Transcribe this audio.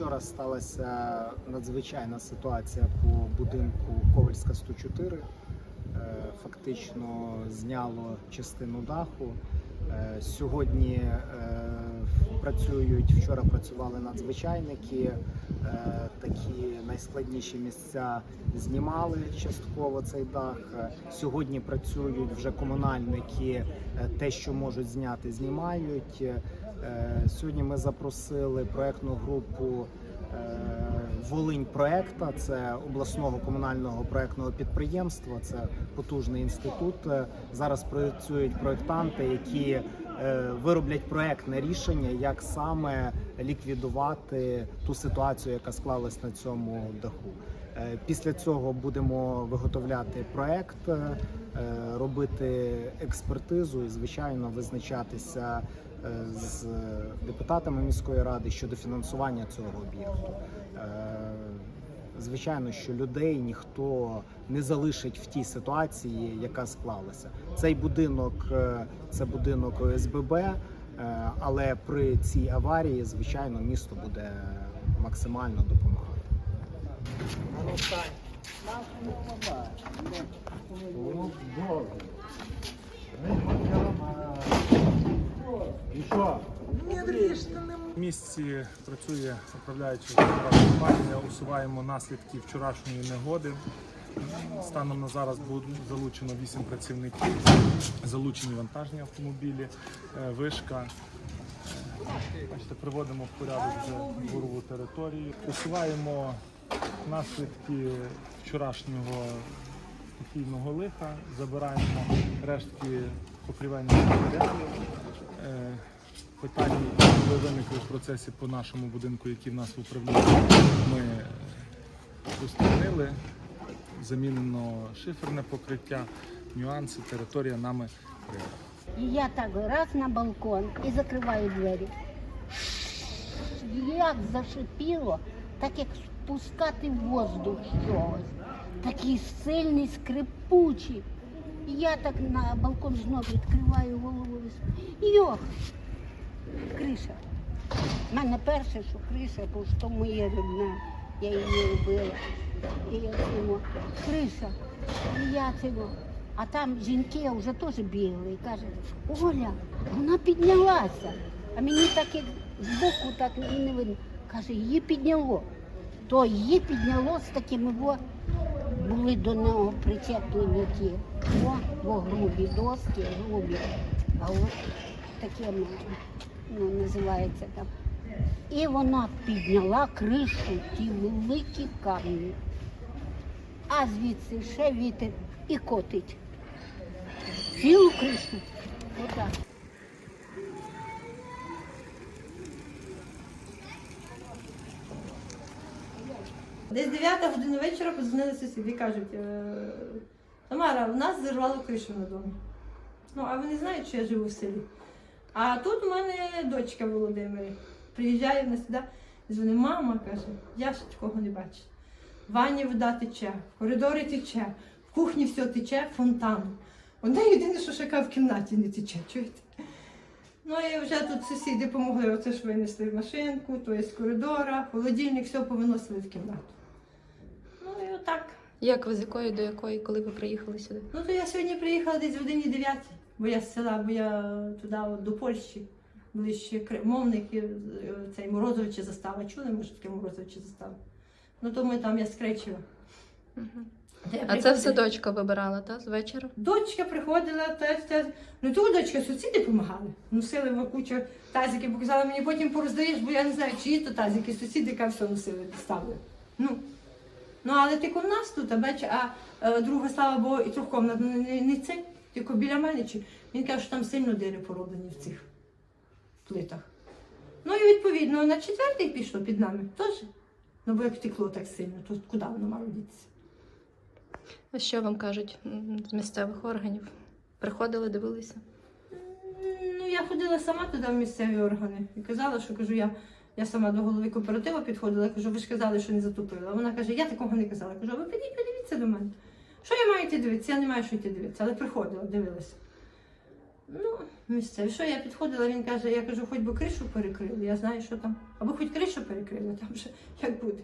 Вчора сталася надзвичайна ситуація по будинку Ковальська 104. Е, Фактично зняло частину даху. Е, Сьогодні е, працюють, вчора працювали надзвичайники. Такі найскладніші місця знімали частково цей дах. Сьогодні працюють вже комунальники. Те, що можуть зняти, знімають. Е, Сьогодні ми запросили проектну групу е, Волинь проекта. Це обласного комунального проектного підприємства. Це потужний інститут. Е, Зараз працюють проектанти, які вироблять проектне рішення, як саме ліквідувати ту ситуацію, яка склалась на цьому даху. Після цього будемо виготовляти проект, робити експертизу і, звичайно, визначатися з депутатами міської ради щодо фінансування цього об'єкту. Е, Звичайно, що людей ніхто не залишить в тій ситуації, яка склалася. Цей будинок е, це будинок ОСББ, е, але при цій аварії, звичайно, місто буде максимально допомагати. В місті працює управляюча компанія. Усуваємо наслідки вчорашньої негоди. Станом на зараз залучено 8 працівників, залучені вантажні автомобілі, е, вишка. Е, Бачите, приводимо в порядок вже дворову територію. Усуваємо наслідки вчорашнього стихійного лиха, забираємо рештки покрівельних матеріалів. Питання, які виникли в процесі по нашому будинку, які в нас в управлінні, ми е, устранили. Замінено шиферне покриття, нюанси, територія нами. І я так раз на балкон і закриваю двері. Як зашипіло, так як спускати воздух чогось. Такий сильний, скрипучий. Я так на балкон знов відкриваю голову. і Йох! Криша. У мене перше, що криша, бо що моє рідне. Я її робила. І я цього, криша. І я цього. А там жінки вже теж бігли і кажуть, Оля, вона піднялася. А мені так як збоку так і не видно. Каже, її підняло. То її підняло з такими во, були до нього причеплені ті о, во грубі доски, грубі. А от таке ну, називається там. І вона підняла кришу, ті великі камні. А звідси ще вітер і котить. Цілу кришу. Отак. Десь 9 година вечора подзвонили сусіди і кажуть, «Е, Тамара, у нас зірвало кришу на домі. Ну, а вони знають, що я живу в селі. А тут у мене дочка Володимир приїжджає на сюди, дзвонить, мама каже, я ще такого не бачила. В ванні вода тече, в коридорі тече, в кухні все тече, фонтан. Одне єдине, що шака в кімнаті не тече, чуєте? Ну і вже тут сусіди допомогли, оце ж винесли машинку, то є з коридора, холодильник, все повиносили в кімнату. Ну і отак. Як ви з якої до якої, коли ви приїхали сюди? Ну то я сьогодні приїхала десь в годині 9, бо я з села, бо я туди от, до Польщі, ближче Кри- мовники, е, цей Морозовича застава. Чули, може таке Морозовича застава? Ну то ми там я скречила. А це все дочка вибирала, так? З вечора? Дочка приходила, та, та, ну тут дочка сусіди допомагали. Носили в кучу тазики, показали мені потім пороздаєш, бо я не знаю, чиї то тазики, сусіди яка все носили, ставили. Ну, ну але тільки в нас тут, а бач, а е, друга, слава Богу, і трьохкомнатна не, не, не це, тільки біля мене. Чи, він каже, що там сильно дири пороблені в цих плитах. Ну і відповідно на четвертий пішло під нами теж. Ну бо як текло так сильно, то куди воно мало дітися? А що вам кажуть з місцевих органів? Приходили, дивилися? Ну, я ходила сама туди в місцеві органи і казала, що кажу, я, я сама до голови кооперативу підходила, кажу, ви ж казали, що не затопила. Вона каже, я такого не казала. Кажу, ви підіть, подивіться до мене. Що я маю йти дивитися? Я не маю що йти дивитися, але приходила, дивилася. Ну, місцеві. Що я підходила, він каже, я кажу, хоч би кришу перекрили, я знаю, що там. Або хоч кришу перекрили, там вже як буде.